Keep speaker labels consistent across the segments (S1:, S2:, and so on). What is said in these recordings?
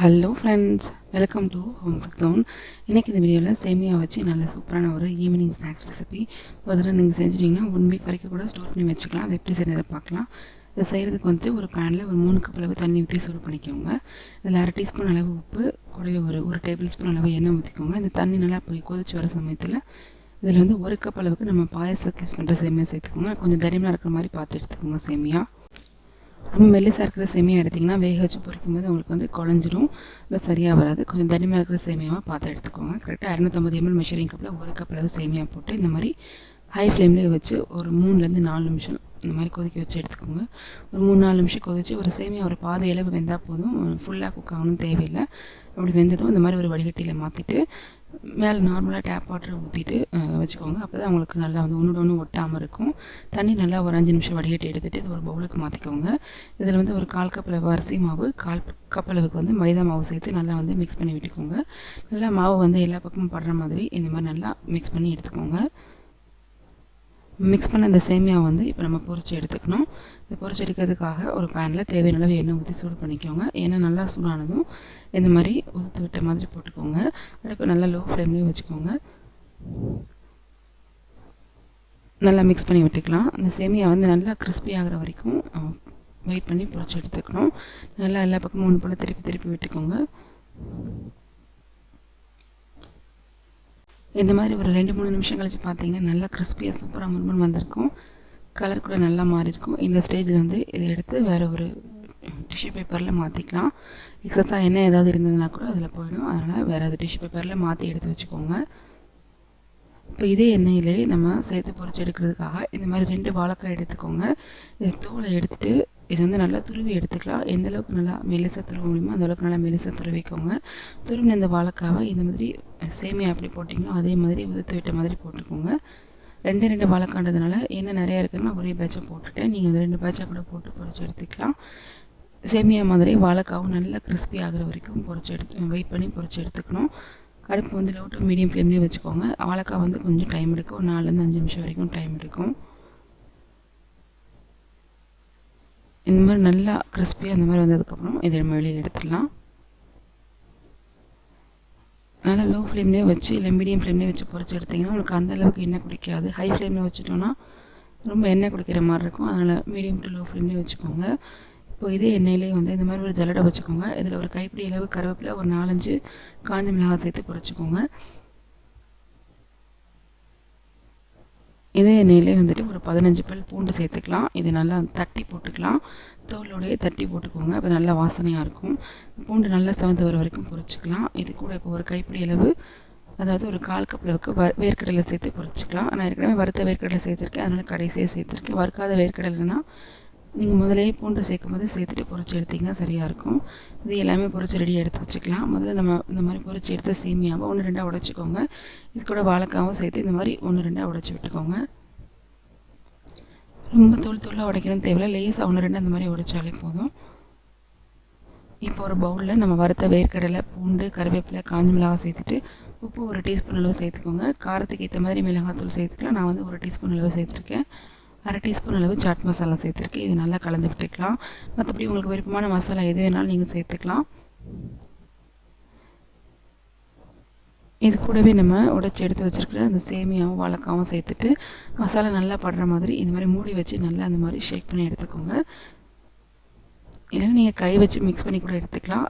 S1: Hello friends welcome to home food zone இன்றைக்கி இந்த வீடியோவில் சேமியா வச்சு நல்ல சூப்பரான ஒரு ஈவினிங் ஸ்நாக்ஸ் ரெசிபி ஒரு தடவை நீங்கள் செஞ்சிட்டிங்கன்னா ஒன் வீக் வரைக்கும் கூட ஸ்டோர் பண்ணி வச்சுக்கலாம். அதை எப்படி செய்யறதை பார்க்கலாம். இதை செய்கிறதுக்கு வந்துட்டு ஒரு பேனில் ஒரு மூணு கப் அளவு தண்ணி ஊற்றி சூடு பண்ணிக்கோங்க. இதில் அரை டீஸ்பூன் அளவு உப்பு கூடவே ஒரு ஒரு டேபிள் ஸ்பூன் அளவு எண்ணெய் ஊற்றிக்கோங்க இந்த தண்ணி நல்லா போய் கொதிச்சு வர சமயத்தில் இதில் வந்து ஒரு கப் அளவுக்கு நம்ம பாயசத்துக்கு யூஸ் பண்ணுற சேமியா சேர்த்துக்கோங்க. கொஞ்சம் தரியமாக இருக்கிற மாதிரி பார்த்து எடுத்துக்கோங்க சேமியா. நம்ம மெல்லிசாக இருக்கிற சேமியா எடுத்திங்கன்னா வேக வச்சு பொரிக்கும் போது உங்களுக்கு வந்து குழஞ்சிரும். இல்லை சரியாக வராது. கொஞ்சம் தனிமையாக இருக்கிற சேமியாவாக பார்த்து எடுத்துக்கோங்க. கரெக்டாக இரநூத்தம்பது எம்எல் மெஷரிங் கப்பில் ஒரு கப் அளவு சேமியா போட்டு இந்த மாதிரி ஹை ஃப்ளேம்லேயே வச்சு ஒரு மூணுலேருந்து நாலு நிமிஷம் இந்த மாதிரி கொதிக்க வச்சு எடுத்துக்கோங்க. ஒரு மூணு நாலு நிமிஷம் கொதிச்சு ஒரு சேமியா ஒரு பாதி அளவு வெந்தால் போதும். ஃபுல்லாக குக் ஆகணும் தேவையில்லை. அப்படி வெந்ததும் இந்த மாதிரி ஒரு வடிகட்டியில் மாற்றிட்டு மேலே நார்மலாக டேப் வாட்டரை ஊற்றிட்டு வச்சுக்கோங்க. அப்போ தான் உங்களுக்கு நல்லா வந்து ஒன்று ஒன்று ஒட்டாமல் இருக்கும். தண்ணி நல்லா ஒரு அஞ்சு நிமிஷம் வடிகட்டி எடுத்துகிட்டு இது ஒரு பவுலுக்கு மாற்றிக்கோங்க இதில் வந்து ஒரு கால் கப் அளவு அரிசி மாவு கால் கப் அளவுக்கு வந்து மைதா மாவு சேர்த்து நல்லா வந்து மிக்ஸ் பண்ணி விட்டுக்கோங்க. நல்லா மாவு வந்து எல்லா பக்கமும் படுற மாதிரி இந்த மாதிரி நல்லா மிக்ஸ் பண்ணி எடுத்துக்கோங்க. மிக்ஸ் பண்ண இந்த சேமியா வந்து இப்போ நம்ம பொரிச்சு எடுத்துக்கணும். இந்த பொறிச்சு எடுக்கிறதுக்காக ஒரு பேனில் தேவையான அளவு எண்ணெய் ஊற்றி சூடு பண்ணிக்கோங்க. எண்ணெய் நல்லா சூடானதும் இந்த மாதிரி ஊற்று விட்ட மாதிரி போட்டுக்கோங்க. அடுப்பு நல்லா லோ ஃப்ளேம்லேயே வச்சுக்கோங்க. நல்லா மிக்ஸ் பண்ணி விட்டுக்கலாம். அந்த சேமியா வந்து நல்லா கிறிஸ்பி ஆகிற வரைக்கும் வெயிட் பண்ணி பொறிச்சு எடுத்துக்கணும். நல்லா எல்லா பக்கமும் ஒன்று போல் திருப்பி திருப்பி விட்டுக்கோங்க. இந்த மாதிரி ஒரு ரெண்டு மூணு நிமிஷம் கழித்து பார்த்தீங்கன்னா நல்லா கிறிஸ்பியாக சூப்பராக முருமன் வந்திருக்கும். கலர் கூட நல்லா மாறி இருக்கும் இந்த ஸ்டேஜில் வந்து இதை எடுத்து வேறு ஒரு டிஷ்யூ பேப்பரில் மாற்றிக்கலாம் எக்ஸஸாக என்ன ஏதாவது இருந்ததுன்னா கூட அதில் போயிடும். அதனால் வேறு அது டிஷ்யூ பேப்பரில் மாற்றி எடுத்து வச்சுக்கோங்க. இப்போ இதே எண்ணெயிலே நம்ம சேர்த்து பொறிச்சு எடுக்கிறதுக்காக இந்த மாதிரி ரெண்டு வாழைக்காய் எடுத்துக்கோங்க. இது தோலை எடுத்துகிட்டு இது வந்து நல்லா துருவி எடுத்துக்கலாம். எந்த அளவுக்கு நல்லா மெலிசாக துருவ முடியுமோ அந்த அளவுக்கு நல்லா மெலிசாக துருவிக்கோங்க. துருவின இந்த வாழைக்காவை இந்த மாதிரி சேமியா எப்படி போட்டிங்களோ அதே மாதிரி உதுத்து விட்ட மாதிரி போட்டுக்கோங்க. ரெண்டு ரெண்டு வாழைக்காண்டதுனால என்ன நிறையா இருக்குதுன்னா ஒரே பேட்சாக போட்டுட்டேன் நீங்கள் அந்த ரெண்டு பேட்சாக கூட போட்டு பொறிச்சு எடுத்துக்கலாம். சேமியா மாதிரி வாழைக்காவும் நல்லா கிறிஸ்பி ஆகிற வரைக்கும் பொறிச்சு எடுத்து வெயிட் பண்ணி பொறிச்சு எடுத்துக்கணும். அடுப்பு வந்து லோ டு மீடியம் ஃப்ளேம்லேயே வச்சுக்கோங்க. வாழைக்காய் வந்து கொஞ்சம் டைம் எடுக்கும். நாலுலேருந்து அஞ்சு நிமிஷம் வரைக்கும் டைம் எடுக்கும். இந்த மாதிரி நல்லா கிறிஸ்பியாக அந்த மாதிரி வந்ததுக்கப்புறம் இதை நம்ம வெளியில் எடுத்துடலாம். நல்லா லோ ஃப்ளேம்லேயே வச்சு இல்லை மீடியம் ஃப்ளேம்லேயே வச்சு பொறிச்சு எடுத்திங்கன்னா உங்களுக்கு அந்த அளவுக்கு எண்ணெய் குடிக்காது. ஹை ஃப்ளேமில் வச்சுட்டோன்னா ரொம்ப எண்ணெய் குடிக்கிற மாதிரி இருக்கும். அதனால் மீடியம் டு லோ ஃப்ளேம்லேயே வச்சுக்கோங்க. இப்போ இதே எண்ணெயிலே வந்து இந்த மாதிரி ஒரு ஜலடை வச்சுக்கோங்க. இதில் ஒரு கைப்பிடி அளவு கருவேப்பிலை ஒரு நாலஞ்சு காஞ்ச மிளகாய் சேர்த்து பொறிச்சிக்கோங்க இதே எண்ணெயிலே வந்துட்டு ஒரு பதினஞ்சு பல் பூண்டு சேர்த்துக்கலாம். இது நல்லா தட்டி போட்டுக்கலாம். தோலோடையே தட்டி போட்டுக்கோங்க. அப்போ நல்லா வாசனையாக இருக்கும். பூண்டு நல்லா செவந்து வர வரைக்கும் பொரிச்சிக்கலாம் இது கூட இப்போ ஒரு கைப்பிடி அளவு அதாவது ஒரு கால் கப் அளவுக்கு வ வேர்க்கடலை சேர்த்து பொரிச்சிக்கலாம் நான் ஏற்கனவே வறுத்த வேர்க்கடலை சேர்த்துருக்கேன். அதனால் கடைசியாக சேர்த்துருக்கேன். வறுக்காத வேர்க்கடலைன்னா நீங்கள் முதலே பூண்டு சேர்க்கும் போது சேர்த்துட்டு பொறிச்சு எடுத்திங்கன்னா சரியாக இருக்கும். இது எல்லாமே பொறிச்சு ரெடியாக எடுத்து வச்சுக்கலாம். முதல்ல நம்ம இந்த மாதிரி பொறிச்சு எடுத்த சேமியாவை ஒன்று ரெண்டாக உடச்சிக்கோங்க. இது கூட வாழைக்காவும் சேர்த்து இந்த மாதிரி ஒன்று ரெண்டாக உடச்சி விட்டுக்கோங்க. ரொம்ப தூள் தூளாக உடைக்கணும்னு தேவையில்ல. லேஸாக ஒன்று ரெண்டு அந்த மாதிரி உடைச்சாலே போதும். இப்போ ஒரு பவுலில் நம்ம வறுத்த வேர்க்கடலை பூண்டு கருவேப்பிலை காஞ்ச மிளகாய் சேர்த்துட்டு உப்பு ஒரு டீஸ்பூன் அளவு சேர்த்துக்கோங்க. காரத்துக்கு ஏற்ற மாதிரி மிளகாத்தூள் சேர்த்துக்கலாம். நான் வந்து ஒரு டீஸ்பூன் அளவு சேர்த்துருக்கேன். அரை டீஸ்பூன் அளவு சாட் மசாலா சேர்த்துருக்கேன். இது நல்லா கலந்து விட்டுக்கலாம். மற்றபடி உங்களுக்கு விருப்பமான மசாலா எது வேணாலும் நீங்கள் சேர்த்துக்கலாம். இது கூடவே நம்ம உடச்சி எடுத்து வச்சுருக்கிற அந்த சேமியாவும் வாழைக்காவும் சேர்த்துட்டு மசாலா நல்லா படுற மாதிரி இந்த மாதிரி மூடி வச்சு நல்லா அந்த மாதிரி ஷேக் பண்ணி எடுத்துக்கோங்க. இல்லைன்னா நீங்கள் கை வச்சு மிக்ஸ் பண்ணி கூட எடுத்துக்கலாம்.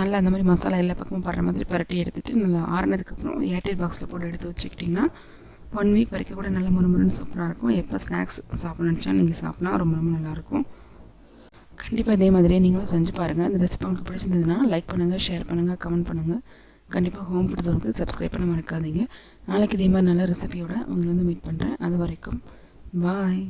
S1: நல்லா அந்த மாதிரி மசாலா எல்லா பக்கமும் படுற மாதிரி பரட்டி எடுத்துகிட்டு நல்லா ஆறுனதுக்கப்புறம் ஏர்டெல் பாக்ஸில் போட்டு எடுத்து வச்சுக்கிட்டிங்கன்னா ஒன் வீக் வரைக்கும் கூட நல்லா முறுமுறுன்னு சூப்பராக இருக்கும். எப்போ ஸ்நாக்ஸ் சாப்பிட நினச்சா நீங்கள் சாப்பிட்லாம். ரொம்ப ரொம்ப நல்லாயிருக்கும் கண்டிப்பாக இதே மாதிரியே நீங்களும் செஞ்சு பாருங்கள் இந்த ரெசிபி உங்களுக்கு பிடிச்சிருந்ததுன்னா லைக் பண்ணுங்கள் ஷேர் பண்ணுங்கள் கமெண்ட் பண்ணுங்கள் கண்டிப்பாக ஹோம் ஃபுட் ஜோனுக்கு சப்ஸ்கிரைப் பண்ண மறக்காதீங்க. நாளைக்கு இதே மாதிரி நல்ல ரெசிபியோட உங்களை வந்து மீட் பண்ணுறேன் அது வரைக்கும் பாய்